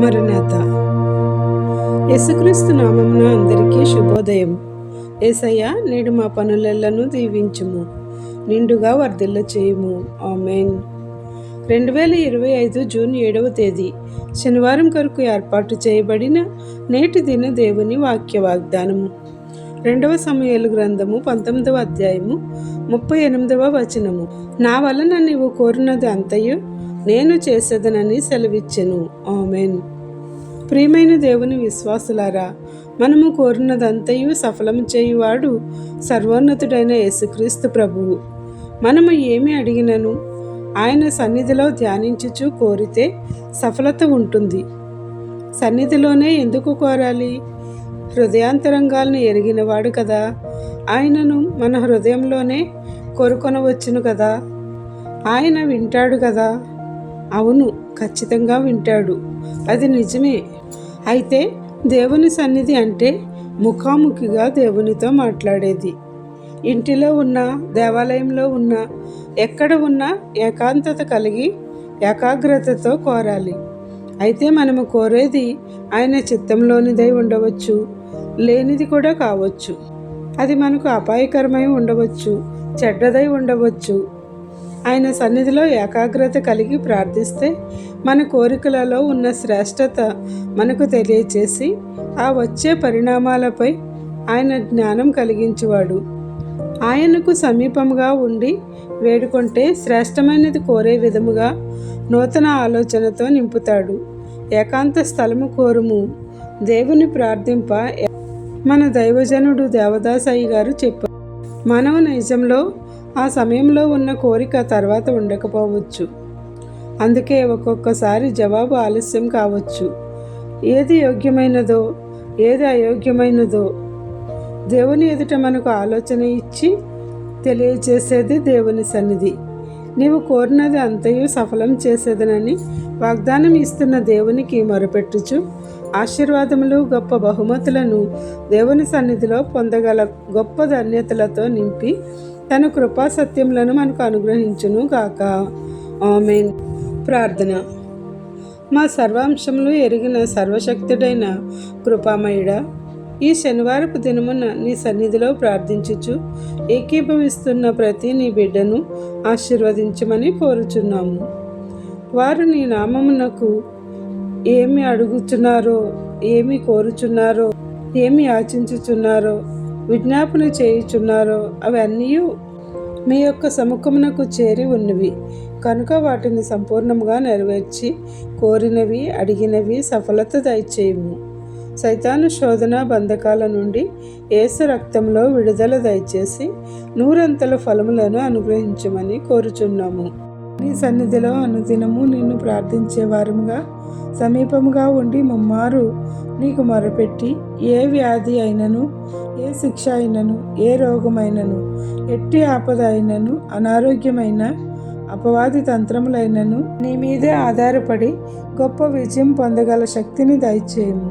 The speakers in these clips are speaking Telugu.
మరునాథ యేసుక్రీస్తు నామమున అందరికీ శుభోదయం. ఏసయ్య నేడు మా పనులెల్లను దీవించుము నిండుగా వర్ధిల్ల చేయుము ఆమెన్. రెండు వేల ఇరవై ఐదు జూన్ ఏడవ తేదీ శనివారం కొరకు ఏర్పాటు చేయబడిన నేటి దిన దేవుని వాక్య వాగ్దానము రెండవ సమయాలు గ్రంథము పంతొమ్మిదవ అధ్యాయము ముప్పై ఎనిమిదవ వచనము. నా వలన నీవు కోరినది అంతయు నేను చేసేదనని సెలవిచ్చెను. ఆమెన్. ప్రియమైన దేవుని విశ్వాసులారా మనము కోరినదంతయు సఫలం చేయువాడు సర్వోన్నతుడైన యేసుక్రీస్తు ప్రభువు. మనము ఏమి అడిగినను? ఆయన సన్నిధిలో ధ్యానించుచు కోరితే సఫలత ఉంటుంది. సన్నిధిలోనే ఎందుకు కోరాలి? హృదయాంతరంగాలను ఎరిగినవాడు కదా. ఆయనను మన హృదయంలోనే కోరుకొనవచ్చును కదా. ఆయన వింటాడు కదా. అవును ఖచ్చితంగా వింటాడు. అది నిజమే. అయితే దేవుని సన్నిధి అంటే ముఖాముఖిగా దేవునితో మాట్లాడేది. ఇంటిలో ఉన్న దేవాలయంలో ఉన్న ఎక్కడ ఉన్నా ఏకాంతత కలిగి ఏకాగ్రతతో కోరాలి. అయితే మనము కోరేది ఆయన చిత్తంలోనిదై ఉండవచ్చు లేనిది కూడా కావచ్చు. అది మనకు అపాయకరమై ఉండవచ్చు చెడ్డదై ఉండవచ్చు ఆయన సన్నిధిలో ఏకాగ్రత కలిగి ప్రార్థిస్తే మన కోరికలలో ఉన్న శ్రేష్టత మనకు తెలియచేసి ఆ వచ్చే పరిణామాలపై ఆయన జ్ఞానం కలిగించేవాడు. ఆయనకు సమీపంగా ఉండి వేడుకుంటే శ్రేష్టమైనది కోరే విధముగా నూతన ఆలోచనతో నింపుతాడు. ఏకాంత స్థలము కోరుము. దేవుని ప్రార్థింప మన దైవజనుడు దేవదాసాయి గారు చెప్పారు. మానవ నైజంలో ఆ సమయంలో ఉన్న కోరిక తర్వాత ఉండకపోవచ్చు. అందుకే ఒక్కొక్కసారి జవాబు ఆలస్యం కావచ్చు. ఏది యోగ్యమైనదో ఏది అయోగ్యమైనదో దేవుని ఎదుట మనకు ఆలోచన ఇచ్చి తెలియచేసేది దేవుని సన్నిధి. నీవు కోరినది అంతయు సఫలం చేసేదనని వాగ్దానం ఇస్తున్న దేవునికి మొరపెట్టుచు ఆశీర్వాదములు గొప్ప బహుమతులను దేవుని సన్నిధిలో పొందగల గొప్ప ధన్యతలతో నింపి తన కృపా సత్యములను మనకు అనుగ్రహించును గాక. ఆమెన్. ప్రార్థన. మా సర్వాంశములు ఎరిగిన సర్వశక్తుడైన కృపామయుడ ఈ శనివారపు దినమున నీ సన్నిధిలో ప్రార్థించుచు ఏకీభవిస్తున్న ప్రతి నీ బిడ్డను ఆశీర్వదించమని కోరుచున్నాము. వారు నీ నామమునకు ఏమి అడుగుచున్నారో ఏమి కోరుచున్నారో ఏమి ఆచించుచున్నారో విజ్ఞాపన చేయుచున్నారో అవన్నీ మీ యొక్క సముఖమునకు చేరి ఉన్నవి. కనుక వాటిని సంపూర్ణంగా నెరవేర్చి కోరినవి అడిగినవి సఫలత దయచేయము. సైతాను శోధన బంధకాల నుండి ఏసు రక్తంలో విడుదల దయచేసి నూరంతల ఫలములను అనుగ్రహించమని కోరుచున్నాము. నీ సన్నిధిలో అనుదినము నిన్ను ప్రార్థించే వారముగా సమీపముగా ఉండి ముమ్మారు నీకు మొరపెట్టి ఏ వ్యాధి అయినను ఏ శిక్ష అయినను ఏ రోగమైనను ఎట్టి ఆపద అయినను అనారోగ్యమైన అపవాది తంత్రములైనను నీ మీదే ఆధారపడి గొప్ప విజయం పొందగల శక్తిని దయచేయము.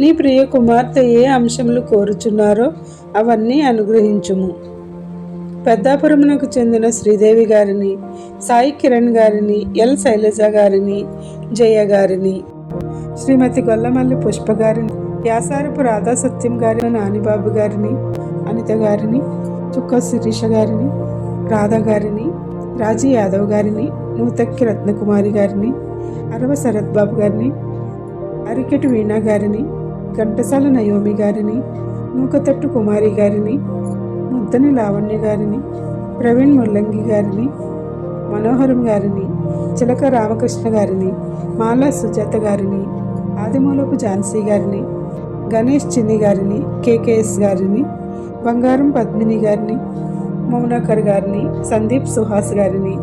నీ ప్రియ కుమార్తె ఏ అంశములు కోరుచున్నారో అవన్నీ అనుగ్రహించుము. పెద్దాపురమునకు చెందిన శ్రీదేవి గారిని సాయి కిరణ్ గారిని ఎల్ శైలజ గారిని జయ గారిని శ్రీమతి గొల్లమల్లి పుష్ప గారిని వ్యాసారపు రాధా సత్యం గారిని నానిబాబు గారిని అనిత గారిని చుక్క శిరీష గారిని రాధా గారిని రాజీ యాదవ్ గారిని నూతక్కి రత్నకుమారి గారిని అరవ శరత్ బాబు గారిని అరికెటు వీణా గారిని ఘంటసాల నయోమి గారిని నూకతట్టు కుమారి గారిని ముద్దని లావణ్య గారిని ప్రవీణ్ ముల్లంగి గారిని మనోహరం గారిని చిలక రామకృష్ణ గారిని మాలా సుజాత గారిని ఆదిమూలపు ఝాన్సీ గారిని గణేష్ చిన్ని గారిని కేకేఎస్ గారిని బంగారం పద్మిని గారిని మౌనాకర్ గారిని సందీప్ సుహాస్ గారిని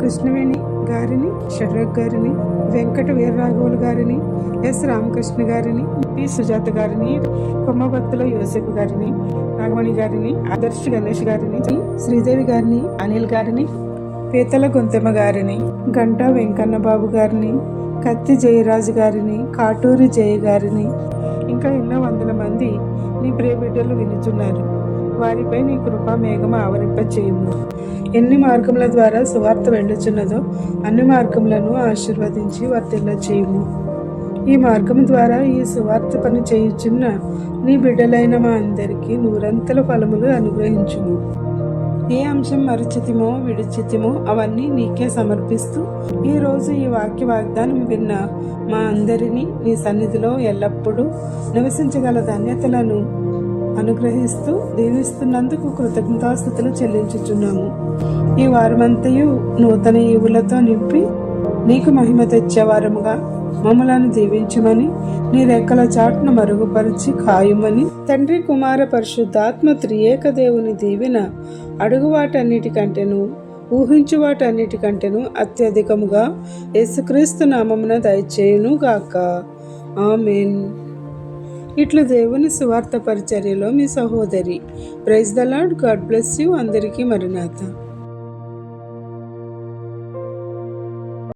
కృష్ణవేణి గారిని షడ్రక్ గారిని వెంకట వీరరాఘవులు గారిని ఎస్ రామకృష్ణ గారిని పి సుజాత గారిని కొమ్మబత్తుల యోసెఫ్ గారిని నాగమణి గారిని ఆదర్శ్ గణేష్ గారిని శ్రీదేవి గారిని అనిల్ గారిని పీతల గొంతెమ్మ గారిని గంటా వెంకన్న బాబు గారిని కత్తి జయరాజు గారిని కాటూరి జయ గారిని. ఇంకా ఎన్నో వందల మంది నీ ప్రియ బిడ్డలు వినుచున్నారు. వారిపై నీ కృపా మేఘం ఆవరింపచేయము. ఎన్ని మార్గముల ద్వారా సువార్త వెళ్ళుచున్నదో అన్ని మార్గములను ఆశీర్వదించి వర్తిల్ల చేయుము ఈ మార్గం ద్వారా ఈ సువార్త పని చేయుచున్న నీ బిడ్డలైన మా అందరికీ నూరంతల ఫలములు అనుగ్రహించుము. ఏ అంశం మరుచితిమో విడిచితిమో అవన్నీ నీకే సమర్పిస్తూ ఈరోజు ఈ వాక్య వాగ్దానం విన్న మా అందరినీ నీ సన్నిధిలో ఎల్లప్పుడూ నివసించగల ధన్యతలను అనుగ్రహిస్తూ దీవిస్తున్నందుకు కృతజ్ఞతాస్థుతులు చెల్లించుచున్నాము. ఈ వారమంతయు నూతన ఈవులతో నింపి నీకు మహిమ తెచ్చేవారముగా మమ్మలను దీవించమని నీ రెక్కల చాటును మరుగుపరిచి ఖాయుమని తండ్రి కుమార పరిశుద్ధాత్మ త్రియేక దేవుని దీవెన అడుగువాటన్నిటికంటేను ఊహించు వాటన్నిటికంటేను అత్యధికముగా యేసుక్రీస్తు నామమున దయచేయును గాక ఆమెన్. ఇట్లు దేవుని సువార్త పరిచర్యలో మీ సహోదరి. Praise the Lord God bless you. అందరికీ మరినాథ